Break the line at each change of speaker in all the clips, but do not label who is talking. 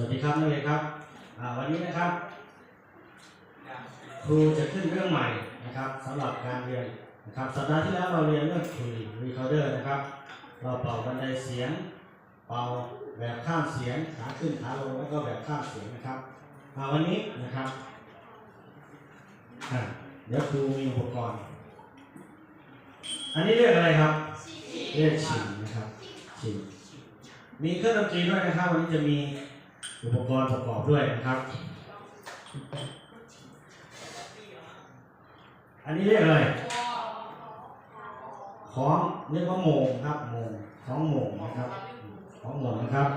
วัสดีครับนักเรียนครับวันนี้นะครับครูจะขึ้นเรื่องใหม่นะครับสำหรับการเรียนนะครับสัปดาห์ที่แล้วเราเรียนเรื่อง Tree Recorder นะครับ เราเป่าบันไดเสียง เป่าแบบข้ามเสียงขาขึ้นขาลงแล้วก็แบบข้ามเสียงนะครับวันนี้นะครับเดี๋ยวครูมีอุปกรณ์ อันนี้เรียกอะไรครับเรียกชิงนะครับชิงมีเครื่องดนตรีด้วยนะครับ วันนี้จะมี อุปกรณ์ประกอบด้วยนะครับ อันนี้เรียกอะไรของเรียกว่าโมงครับโมงของโมงนะครับของโมงนะครับ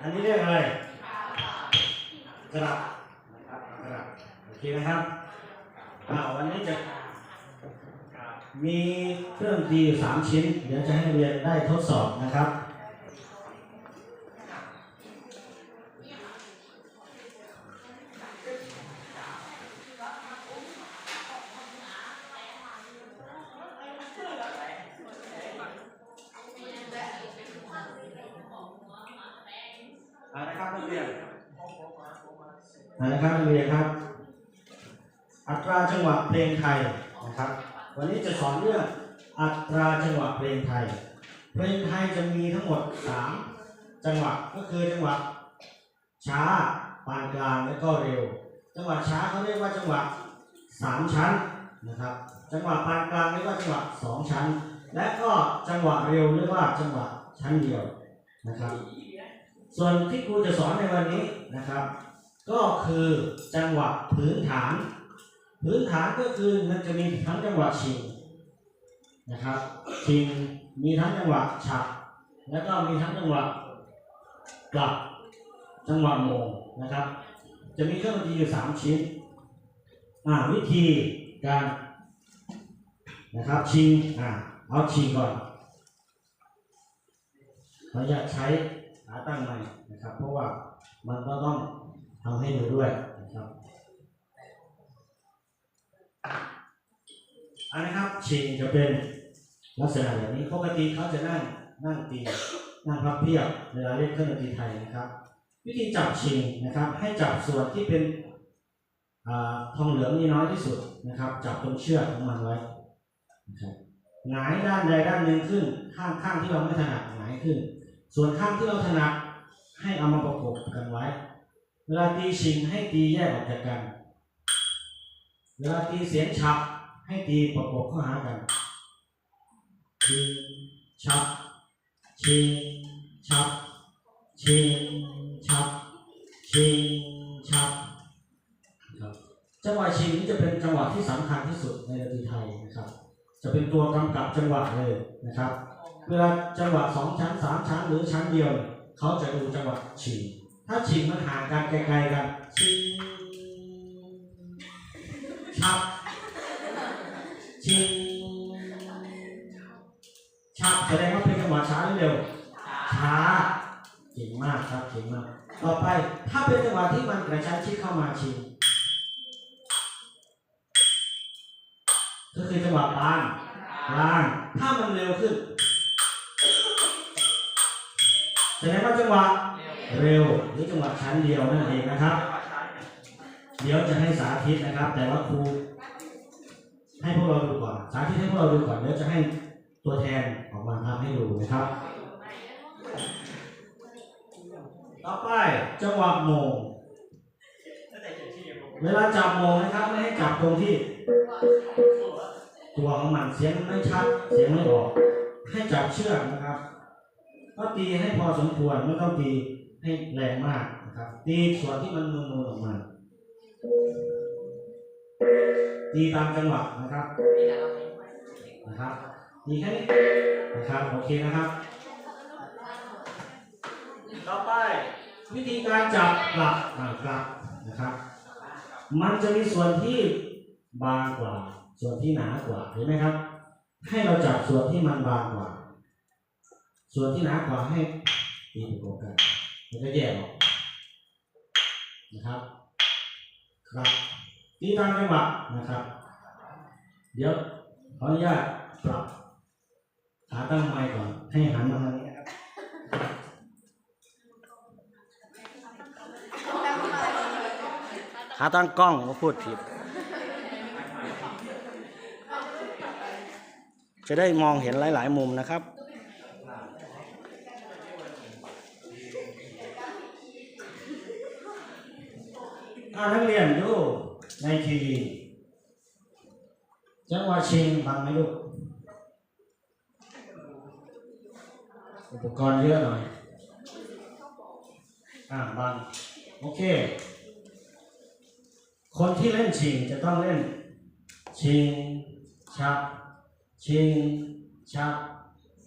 อันนี้เรียกอะไรกระดับนะครับกระดับโอเคนะครับอ่าวันนี้จะ มีเครื่องดนตรีอยู่สามชิ้น เดี๋ยวจะให้เรียนได้ทดสอบนะครับเอาละครับนักเรียนเอาละครับนักเรียนครับ อัตราจังหวะเพลงไทยนะครับ วันนี้จะสอนเรื่องอัตราจังหวะเพลงไทย เพลงไทยจะมีทั้งหมด 3 จังหวะก็คือจังหวะช้าปานกลางและก็เร็ว จังหวะช้าเขาเรียกว่าจังหวะ 3 ชั้นนะครับ จังหวะปานกลางเรียกว่าจังหวะ 2 ชั้น และก็จังหวะเร็วเรียกว่าจังหวะชั้นเดียวนะครับ ส่วนที่ครูจะสอนในวันนี้นะครับ ก็คือจังหวะพื้นฐาน พื้นฐานก็คือมันจะมีทั้งจังหวะชิงนะครับชิงมีทั้งจังหวะฉับแล้วก็มีทั้งจังหวะกลับจังหวะโมงนะครับ จะมีเครื่องดนตรีอยู่สามชิ้นอ่าวิธีการนะครับชิงอ่าเอาชิงก่อนเราอยากใช้ขาตั้งใหม่นะครับ เพราะว่ามันก็ต้องทำให้ดูด้วยนะครับ อันนะครับชิงจะเป็นลักษณะแบบนี้ปกติเขาจะนั่งนั่งตีนั่งพับเพียบเวลาเล่นเครื่องดนตรีไทยนะครับ วิธีจับชิงนะครับ ให้จับส่วนที่เป็นอทองเหลืองนี่น้อยที่สุดนะครับ จับตรงเชือกของมันไว้นะครับหงายด้านใดด้านหนึ่งขึ้นข้างข้างที่เราไม่ถนัดหงายขึ้น ส่วนข้างที่เราถนัดให้เอามาประกบกันไว้ เวลาตีชิงให้ตีแยกออกจากกัน เวลาตีเสียงฉับ ให้ตีประกบเข้าหากันชิงฉับชิงฉับชิงฉับชิงฉับครับจังหวะชิงนี้จะเป็นจังหวะที่สำคัญที่สุดในดนตรีไทยนะครับ จะเป็นตัวกำกับจังหวะเลยนะครับ เวลาจังหวะสองชั้นสามชั้นหรือชั้นเดียวเขาจะดูจังหวะชิงถ้าชิงมันห่างกันไกลๆกันชิงฉับ ชิงชับแสดงว่าเป็นจังหวะช้าหรือเร็ว ช้า เก่งมากครับ เก่งมาก ต่อไป ถ้าเป็นจังหวะที่มันกระชั้นชิดเข้ามาชิง ก็คือจังหวะปานกลาง ถ้ามันเร็วขึ้น แสดงว่าจังหวะเร็ว หรือจังหวะชั้นเดียวนั่นเองนะครับ เดี๋ยวจะให้สาธิตนะครับ แต่ว่าครู ให้พวกเราดูก่อนสาธิตให้พวกเราดูก่อนเดี๋ยวจะให้ตัวแทนออกมาทำให้ดูนะครับ ต่อไปจังหวะโมงเวลาจับโมงนะครับไม่ให้จับตรงที่ ตัวของมันเสียงไม่ชัดเสียงไม่ออก ให้จับเชือกนะครับ ก็ตีให้พอสมควรไม่ต้องตีให้แรงมากนะครับ ตีส่วนที่มันนูนๆออกมา ตีตามจังหวะนะครับนะครับตีแค่นี้นะครับโอเคนะครับ ต่อไปวิธีการจับกลับอ่ากลับนะครับ มันจะมีส่วนที่บางกว่า ส่วนที่หนากว่าเห็นไหมครับ ให้เราจับส่วนที่มันบางกว่า ส่วนที่หนากว่าให้ตีประกบกันแล้วก็แยกออกนะครับครับ ตีตามจังหวะนะครับ เดี๋ยวขออนุญาตปรับขาขาตั้งไมค์ก่อนให้หันมาทางนี้นะครับขาตั้งกล้องมาพูดผิด จะได้มองเห็นหลาย ๆ มุมนะครับถ้านักเรียนดู ในทีวีจังหวะชิงฟังไหมลูก อุปกรณ์เยอะหน่อย อ่าบางโอเค คนที่เล่นชิงจะต้องเล่น ชิง ชัก ชิง ชัก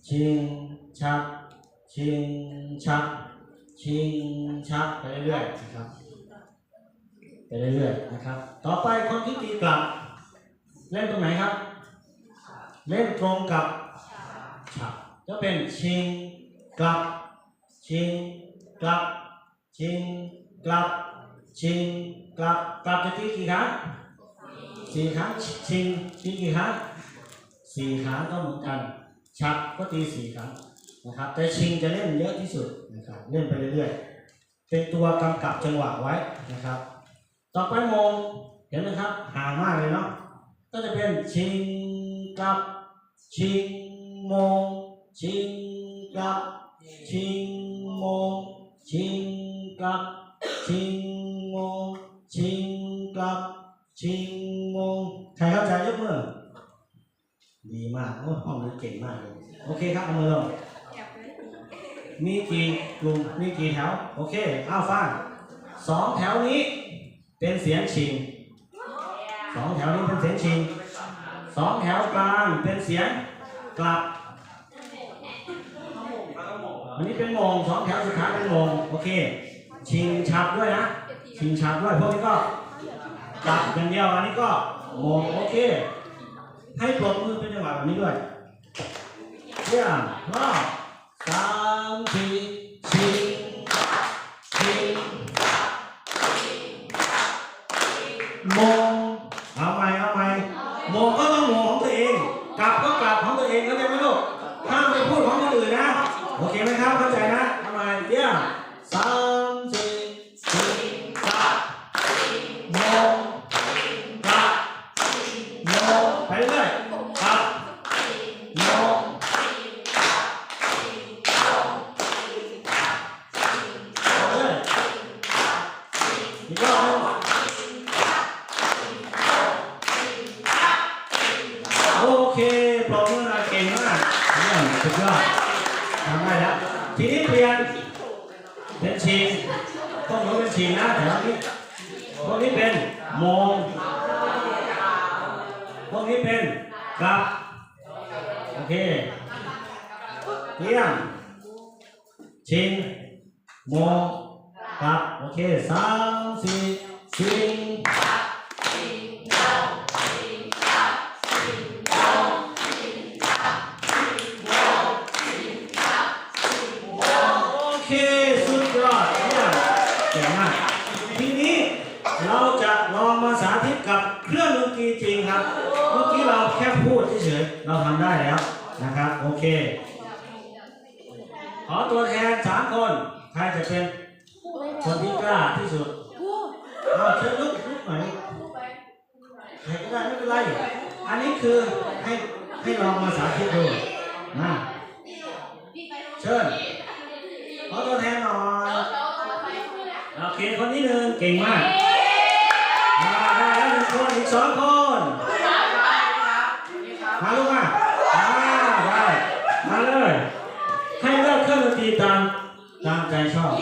ชิง ชัก ชิง ชัก ชิง ชักไปเรื่อยๆนะครับ ไปเรื่อยๆนะครับ ต่อไปคนที่ตีกลับ เล่นตรงไหนครับ เล่นตรงกับฉับก็เป็นชิงกลับ ชิงกลับ ชิงกลับ ชิงกลับกลับจะตีกี่ครั้งสี่ครั้งชิงตีกี่ครั้งสี่ครั้งก็เหมือนกันชับก็ตีสี่ครั้งนะครับ แต่ชิงจะเล่นเยอะที่สุดนะครับเล่นไปเรื่อยๆเป็นตัวกำกับจังหวะไว้นะครับ ต่อไปโมงเห็นไหมครับห่างมากเลยเนาะก็จะเป็นชิงกับชิงโมงชิงกับชิงโมงชิงกับชิงโมงชิงกับชิงโมงใครเข้าใจยกมือดีมากโอ้ห้องนี้เก่งมากเลยโอเคครับเอามือลงมีกี่กลุ่มมีกี่แถว โอเคเอาฟังสองแถวนี้ เป็นเสียงชิงสองแถวนี้เป็นเสียงชิงสองแถวกลางเป็นเสียงกลับอันนี้เป็นโมงสองแถวสุดท้ายเป็นโมงโอเค ชิงฉับด้วยนะ ชิงฉับด้วยพวกนี้ก็กลับอย่างเดียวอันนี้ก็โมงโอเค ให้ปรบมือเป็นจังหวะแบบนี้ด้วยเยี่ยมรอบสามทีชิงชิง โมงเอาใหม่เอาใหม่โมงก็ต้องโมงของตัวเอง กลับก็กลับของตัวเองเข้าใจไหมลูกห้ามไปพูดของคนอื่นนะ โอเคไหมครับเข้าใจ ยอดทำได้แล้ว ทีนี้เปลี่ยนเป็นชิง ต้องรู้เป็นชิงนะแถวนี้พวกนี้เป็นโมงพวกนี้เป็นกลับ โอเคเยี่ยมชิงโมงกลับ โอเคสามสี่ชิง โอเค สุดยอดเยี่ยมเก่ง มากทีนี้เราจะลองมาสาธิตกับเครื่องดนตรีจริงครับ เมื่อกี้เราแค่พูดเฉยๆเราทำได้แล้วนะครับ โอเค ขอตัวแทนสามคน ใครจะเป็นคนที่กล้าที่สุดเอาเชิญลุกลุกหน่อยใครก็ได้ไม่เป็นไร อันนี้คือให้ให้ลองมาสาธิตดูนะเชิญขอตัวแทนหน่อย โอเคคนนี้หนึ่งเก่งมากอ่าได้แล้วหนึ่งคนอีกสองคนมาลูกมาอ่าได้มาเลย ให้เลือกเครื่องดนตรีตามตามใจชอบ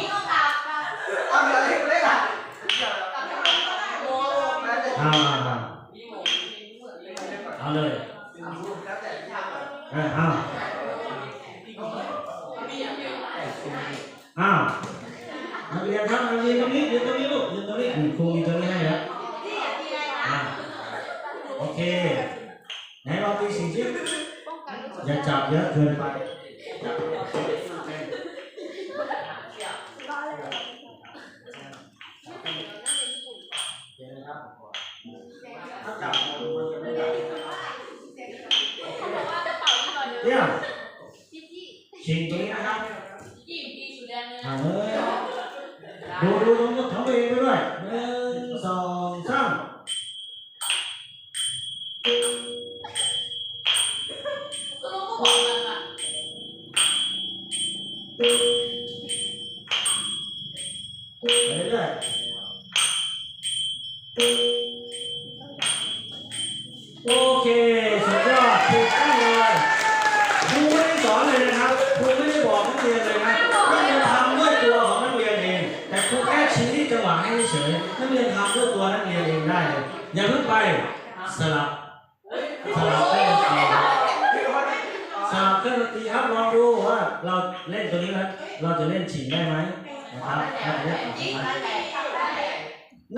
เยอะเกินไป ไป
เรื่
อยโอเคสุดยอดถูกต้องเลยครูไม่ได้สอนเลยนะครับครูไม่ได้บอกนักเรียนเลยนะนักเรียนทำด้วยตัวของนักเรียนเอง แต่ครูแค่ชี้จังหวะให้เฉยนักเรียนทำด้วยตัวนักเรียนเองได้เลยอย่าเพิ่งไปสลับสลับเครื่องดนตรีสลับเครื่องดนตรีครับลองดูว่าเราเล่นตัวนี้แล้วเราจะเล่นฉิงได้ไหม นะครับ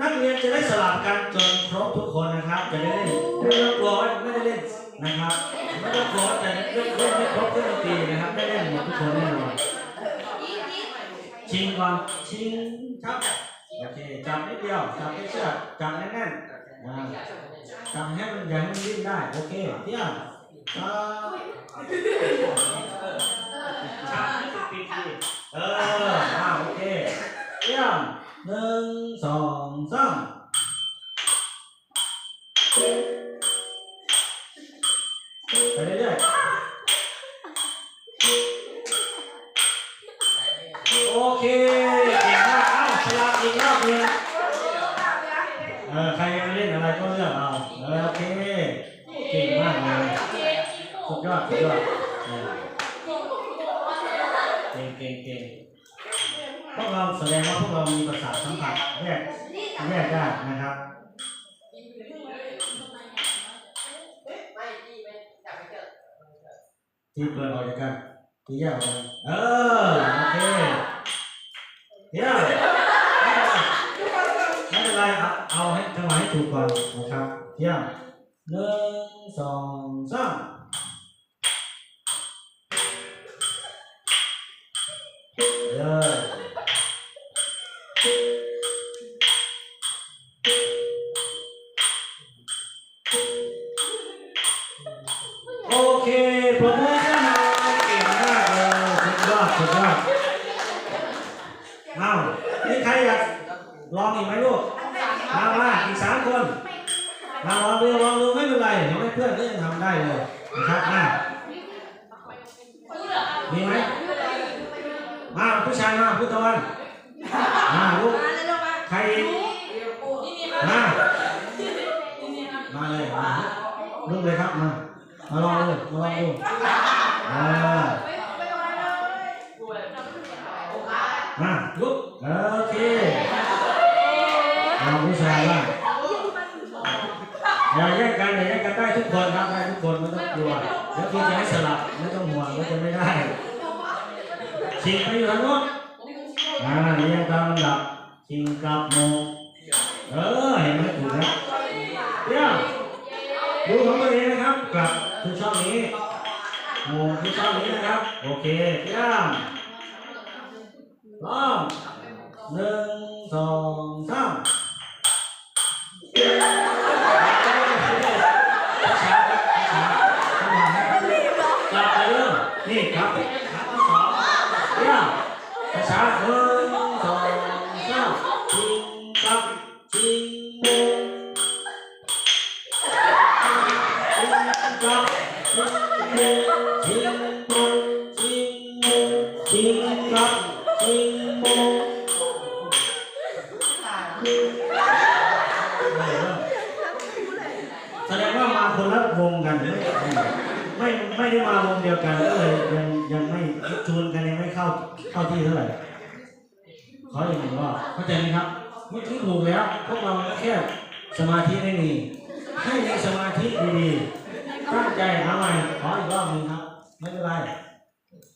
นักเรียนจะได้สลับกันจนครบทุกคนนะครับ จะได้เล่นไม่ต้องกลัวว่าไม่ได้เล่นนะครับไม่ต้องกลัวว่าจะเล่นเล่นไม่ครบเครื่องดนตรีนะครับได้เล่นหมดทุกคนแน่นอนชิงก่อนชิงครับโอเคจับนิดเดียวจับไม่เชือกจับแน่นๆจับให้มันอย่าให้มันดิ้นได้โอเคเที่ยงอ่า ชักปิดทีเอออ่าโอเคเที่ยง หนึ่งสองสามไปเรื่อยๆโอเคเก่งมากเอ้าสลับอีกรอบหนึงเออใครยังไม่เล่นอะไรก็เลือกเอาเออโอเคเก่งมากเลยสุดยอดสุดยอดเออเก่งเก่งเก่งพวกเราแสดงว่าพวกเรามีประสาทสัมผัสแยก แยกได้นะครับ ที่เปิดออกจาก กันที่แยกออกกันเออโอเคเดี๋ยวไลองดูลองดูไม่เป็นไรเห็นไหมเพื่อนก็ยังทำได้เลยนะครับมามีไหมมาผู้ชายมาผู้ตะวันมาลูกใครอีกมามาเลยลูกเลยครับมามาลองดูมาลองดูอ่ามาลุกโอเคเอาผู้ชายบ้าง อย่าแย่งกันอย่าแย่งกันได้ทุกคนครับได้ทุกคนไม่ต้องก แลัวเดี๋ยวคุณจะให้สลับไม่ต้องห่วงว่าจะไม่ได้ชิงไปอยู่ทางโน้นอ่าเรียงตามลำดับชิงกลับโมเออเห็นไหมถูกแล้วเดี๋ยวดูของตัวเองนะครับกลับคือช่องนี้โมงคือช่องนี้นะครับ โอเคเยี่ยมพร้อมหนึ่งสองสาม กลับไปเริ่มนี่ครับขาทั้งสองเยี่ยม ช้ กเราแค่สมาธิไม่มี ให้มีสมาธิดีๆตั้งใจเอาใหม่ขออีกรอบหนึ่งครับ ไม่เป็นไร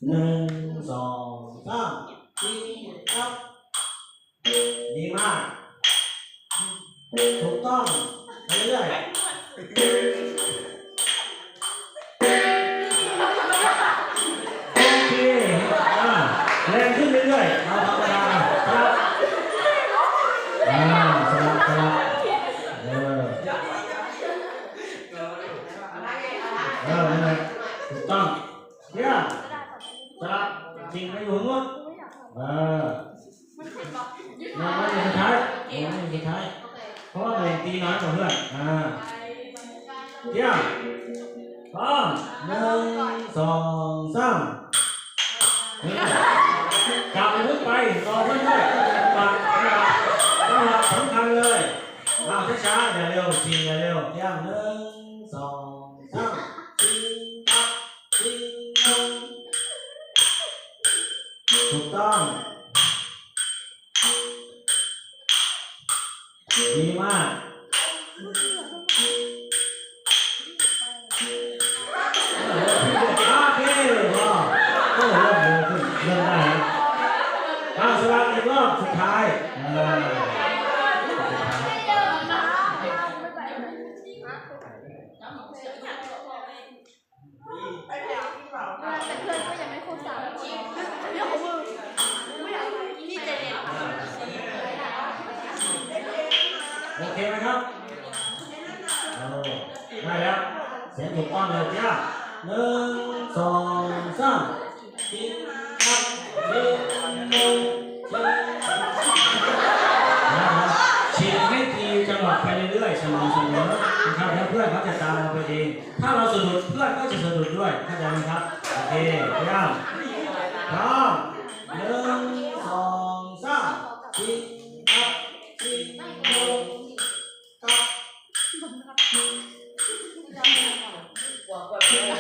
หนึ่งสองสามสี่ครับดีมาก ถูกต้องไปเรื่อยโอเค Tròn. Nhá. Dạ. Trình cái hướng luôn. Ờ. ถูกต้อง ดีมาก โอเคไหมครับโอ้ได้แล้วเสียงถูกต้องเลยจ้าหนึ่งสองสามติ๊กตักติ๊กหนึ่งฉีดให้ตีจังหวะไปเรื่อยๆสม่ำเสมอนะครับแล้วเพื่อนเขาจะตามเราไปเองถ้าเราสะดุดเพื่อนก็จะสะดุดด้วยเข้าใจไหมครับโอเคเยี่ยมพร้อม Well, what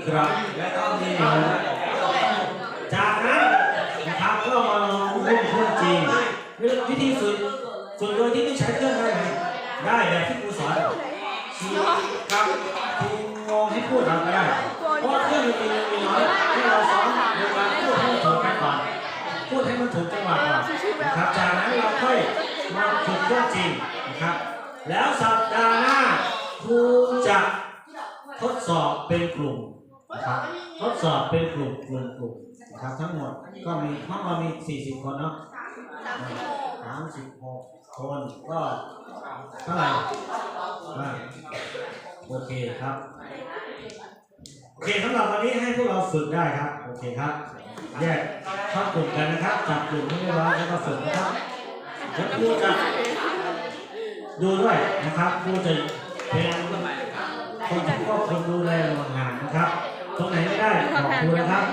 มีกรับและก็มีหูจากนั้นนะครับก็มาลองเล่นเครื่องจริงวิธีฝึกฝึกโดยที่ไม่ใช้เครื่องได้ไหมได้แบบที่ครูสอนชี้ครับทีงงให้พูดเราก็ได้เพราะเครื่องมันมีมีน้อยให้เราสอนโดยการพูดให้มันถูกกันก่อนพูดให้มันถูกจังหวะก่อนนะครับจากนั้นเราค่อยมาฝึกเครื่องจริงนะครับ แล้วสัปดาห์หน้าครูจะทดสอบเป็นกลุ่ม นะครับทดสอบเป็นกลุ่มกลุ่มกลุ่มนะครับทั้งหมดก็มีห้องเรามี 40 คนเนาะ36 คนก็เท่าไหร่อ่าโอเคครับ โอเคสำหรับวันนี้ให้พวกเราฝึกได้ครับ โอเคครับแยกเข้ากลุ่มกันนะครับ จับกลุ่มให้เรียบร้อยแล้วก็ฝึกนะครับแล้วครูจะดูด้วยนะครับครูจะเป็นคนที่ควบคุมดูแลระหว่างงานนะครับ ตรงไหนไม่ได้บอกครูนะครับ